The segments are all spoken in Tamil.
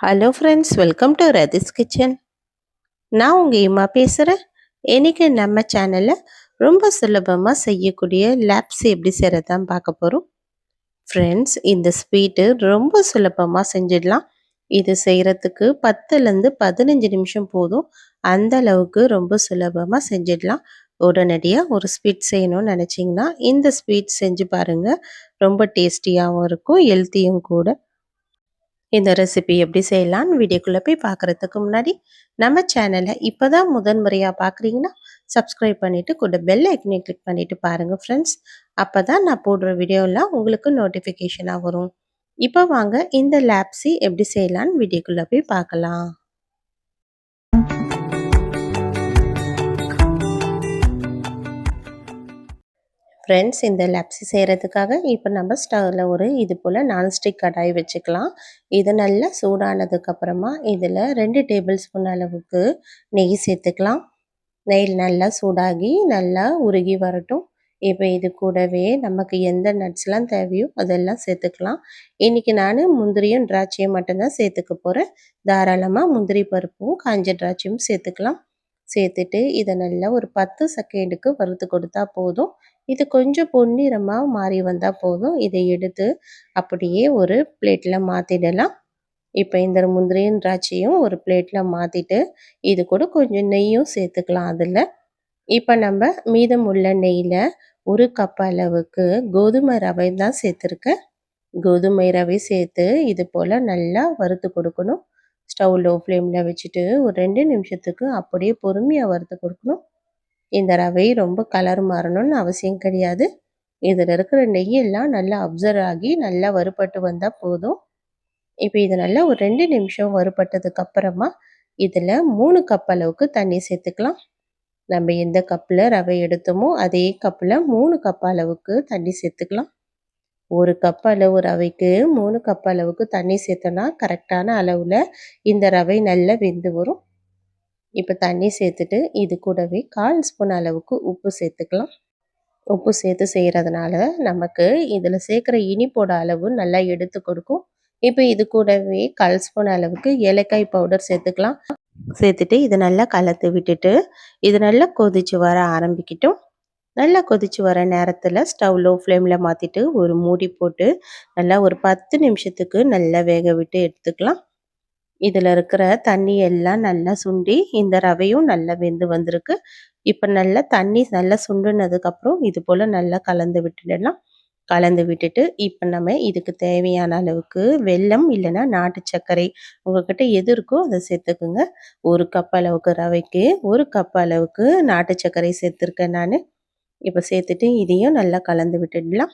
Hello friends welcome to Rathi's kitchen நான் உங்கள் இம்மா பேசுகிறேன் இன்றைக்கி நம்ம சேனலில் ரொம்ப சுலபமாக செய்யக்கூடிய லேப்ஸ் எப்படி செய்கிறதான் பார்க்க போகிறோம் ஃப்ரெண்ட்ஸ் இந்த ஸ்வீட்டு ரொம்ப சுலபமாக செஞ்சிடலாம். இது செய்கிறதுக்கு பத்துலேருந்து பதினஞ்சு நிமிஷம் போதும். அந்த அளவுக்கு ரொம்ப சுலபமாக செஞ்சிடலாம். உடனடியாக ஒரு ஸ்வீட் செய்யணும்னு நினச்சிங்கன்னா இந்த ஸ்வீட் செஞ்சு பாருங்கள் ரொம்ப டேஸ்டியாகவும் இருக்கும் ஹெல்த்தியும் கூட. இந்த ரெசிபி எப்படி செய்யலான்னு வீடியோக்குள்ளே போய் பார்க்குறதுக்கு முன்னாடி நம்ம சேனலை இப்போ தான் முதன் முறையாக பார்க்குறீங்கன்னா சப்ஸ்கிரைப் பண்ணிவிட்டு கூட பெல் ஐக்கனையும் கிளிக் பண்ணிவிட்டு பாருங்கள் ஃப்ரெண்ட்ஸ் அப்போ தான் நான் போடுற வீடியோலாம் உங்களுக்கு நோட்டிஃபிகேஷனாக வரும். இப்போ வாங்க இந்த லேப்ஸி எப்படி செய்யலான்னு வீடியோக்குள்ளே போய் பார்க்கலாம். ஃப்ரெண்ட்ஸ் இந்த லப்ஸி செய்கிறதுக்காக இப்போ நம்ம ஸ்டவ்வில் ஒரு இது போல் நான்ஸ்டிக் கடாய் வச்சுக்கலாம். இது நல்லா சூடானதுக்கப்புறமா இதில் ரெண்டு டேபிள் ஸ்பூன் அளவுக்கு நெய் சேர்த்துக்கலாம். நெய் நல்லா சூடாகி நல்லா உருகி வரட்டும். இப்போ இது கூடவே நமக்கு எந்த நட்ஸ்லாம் தேவையோ அதெல்லாம் சேர்த்துக்கலாம். இன்றைக்கி நான் முந்திரியும் திராட்சையும் மட்டும்தான் சேர்த்துக்க போகிறேன் தாராளமாக முந்திரி பருப்பும் காஞ்ச திராட்சையும் சேர்த்துக்கலாம். சேர்த்துட்டு இதை நல்லா ஒரு பத்து செகண்டுக்கு வறுத்து கொடுத்தா போதும். இது கொஞ்சம் பொன்னிறமாக மாறி வந்தால் போதும். இதை எடுத்து அப்படியே ஒரு பிளேட்டில் மாற்றிடலாம் இப்போ இந்த முந்திரியும் திராட்சையும் ஒரு பிளேட்டில் மாற்றிட்டு இது கூட கொஞ்சம் நெய்யும் சேர்த்துக்கலாம் அதில். இப்போ நம்ம மீதம் உள்ள நெய்யில் ஒரு கப் அளவுக்கு கோதுமை ரவை தான் சேர்த்துருக்கேன். கோதுமை ரவை சேர்த்து இது போல் நல்லா வறுத்து கொடுக்கணும். ஸ்டவ் லோ ஃப்ளேமில் வச்சுட்டு ஒரு ரெண்டு நிமிஷத்துக்கு அப்படியே பொறுமையாக வறுத்து கொடுக்கணும். இந்த ரவை ரொம்ப கலர் மாறணும்னு அவசியம் கிடையாது. இதில் இருக்கிற நெய்யெல்லாம் நல்லா அப்சர்வ் ஆகி நல்லா வறுபட்டு வந்தால் போதும். இப்போ இது நல்லா ஒரு ரெண்டு நிமிஷம் வறுபட்டதுக்கு அப்புறமா இதில் மூணு கப் அளவுக்கு தண்ணி சேர்த்துக்கலாம். நம்ம எந்த கப்பில் ரவை எடுத்தோமோ அதே கப்பில் மூணு கப் அளவுக்கு தண்ணி சேர்த்துக்கலாம். ஒரு கப் அளவு ரவைக்கு மூணு கப் அளவுக்கு தண்ணி சேர்த்தோன்னா கரெக்டான அளவில் இந்த ரவை நல்லா வெந்து வரும். இப்போ தண்ணி சேர்த்துட்டு இது கூடவே கால் ஸ்பூன் அளவுக்கு உப்பு சேர்த்துக்கலாம். உப்பு சேர்த்து செய்கிறதுனால நமக்கு இதில் சேர்க்குற இனிப்போட அளவு நல்லா எடுத்து கொடுக்கும். இப்போ இது கூடவே கால் ஸ்பூன் அளவுக்கு ஏலக்காய் பவுடர் சேர்த்துக்கலாம். சேர்த்துட்டு இதை நல்லா கலத்து விட்டுட்டு இது நல்லா கொதிச்சு வர ஆரம்பிக்கட்டும். நல்லா கொதிச்சு வர நேரத்தில் ஸ்டவ் லோ ஃப்ளேமில் மாற்றிட்டு ஒரு மூடி போட்டு நல்லா ஒரு பத்து நிமிஷத்துக்கு நல்லா வேக விட்டு எடுத்துக்கலாம். இதில் இருக்கிற தண்ணி எல்லாம் நல்லா சுண்டி இந்த ரவையும் நல்லா வெந்து வந்திருக்கு. இப்போ நல்லா தண்ணி நல்லா சுண்டுனதுக்கப்புறம் இது போல் நல்லா கலந்து விட்டுடலாம். கலந்து விட்டுட்டு இப்போ நம்ம இதுக்கு தேவையான அளவுக்கு வெல்லம் இல்லைன்னா நாட்டு சர்க்கரை உங்ககிட்ட எது இருக்கோ அதை சேர்த்துக்குங்க. ஒரு கப் அளவுக்கு ரவைக்கு ஒரு கப் அளவுக்கு நாட்டு சர்க்கரை சேர்த்துருக்கேன் நான். இப்போ சேர்த்துட்டு இதையும் நல்லா கலந்து விட்டுடலாம்.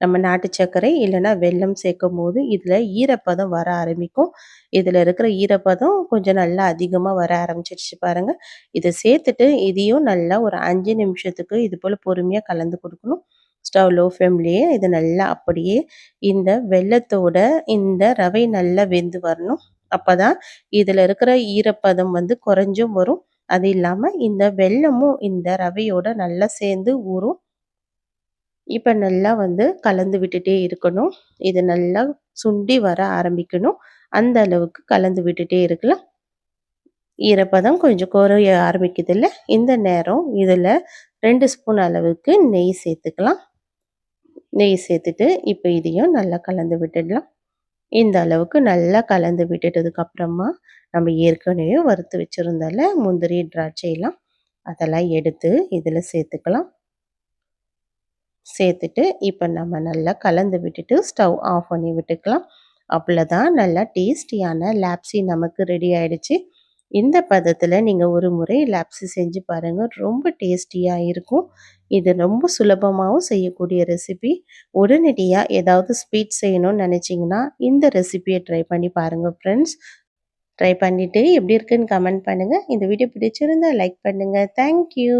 நம்ம நாட்டு சர்க்கரை இல்லைன்னா வெல்லம் சேர்க்கும் போது இதில் ஈரப்பதம் வர ஆரம்பிக்கும். இதில் இருக்கிற ஈரப்பதம் கொஞ்சம் நல்லா அதிகமாக வர ஆரம்பிச்சிருச்சு பாருங்கள் இதை சேர்த்துட்டு இதையும் நல்லா ஒரு அஞ்சு நிமிஷத்துக்கு இது போல் பொறுமையாக கலந்து கொடுக்கணும். ஸ்டவ் லோ ஃப்ளேம்லேயே இது நல்லா அப்படியே இந்த வெள்ளத்தோட இந்த ரவை நல்லா வெந்து வரணும். அப்போ தான் இதில் இருக்கிற ஈரப்பதம் வந்து குறைஞ்சும் வரும். அது இல்லாமல் இந்த வெள்ளமும் இந்த ரவையோட நல்லா சேர்ந்து ஊறும். இப்போ நல்லா வந்து கலந்து விட்டுட்டே இருக்கணும். இது நல்லா சுண்டி வர ஆரம்பிக்கணும். அந்த அளவுக்கு கலந்து விட்டுட்டே இருக்கலாம். ஈரப்பதம் கொஞ்சம் குறைய ஆரம்பிக்குது இல்லை இந்த நேரம் இதில் ரெண்டு ஸ்பூன் அளவுக்கு நெய் சேர்த்துக்கலாம். நெய் சேர்த்துட்டு இப்போ இதையும் நல்லா கலந்து விட்டுடலாம். இந்த அளவுக்கு நல்லா கலந்து விட்டுட்டதுக்கு அப்புறமா நம்ம ஏற்கனவே வறுத்து வச்சுருந்தால முந்திரி திராட்சையெல்லாம் அதெல்லாம் எடுத்து இதில் சேர்த்துக்கலாம். சேர்த்துட்டு இப்போ நம்ம நல்லா கலந்து விட்டுட்டு ஸ்டவ் ஆஃப் பண்ணி விட்டுக்கலாம். அவ்வளோதான் நல்லா டேஸ்டியான லாப்ஸி நமக்கு ரெடி ஆகிடுச்சு இந்த பதத்தில் நீங்கள் ஒரு முறை லாப்ஸி செஞ்சு பாருங்கள் ரொம்ப டேஸ்டியாக இருக்கும். இது ரொம்ப சுலபமாகவும் செய்யக்கூடிய ரெசிபி. உடனடியாக ஏதாவது ஸ்வீட் செய்யணும்னு நினச்சிங்கன்னா இந்த ரெசிபியை ட்ரை பண்ணி பாருங்கள் ஃப்ரெண்ட்ஸ் ட்ரை பண்ணிவிட்டு எப்படி இருக்குன்னு கமெண்ட் பண்ணுங்கள் இந்த வீடியோ பிடிச்சிருந்தா லைக் பண்ணுங்கள் தேங்க்யூ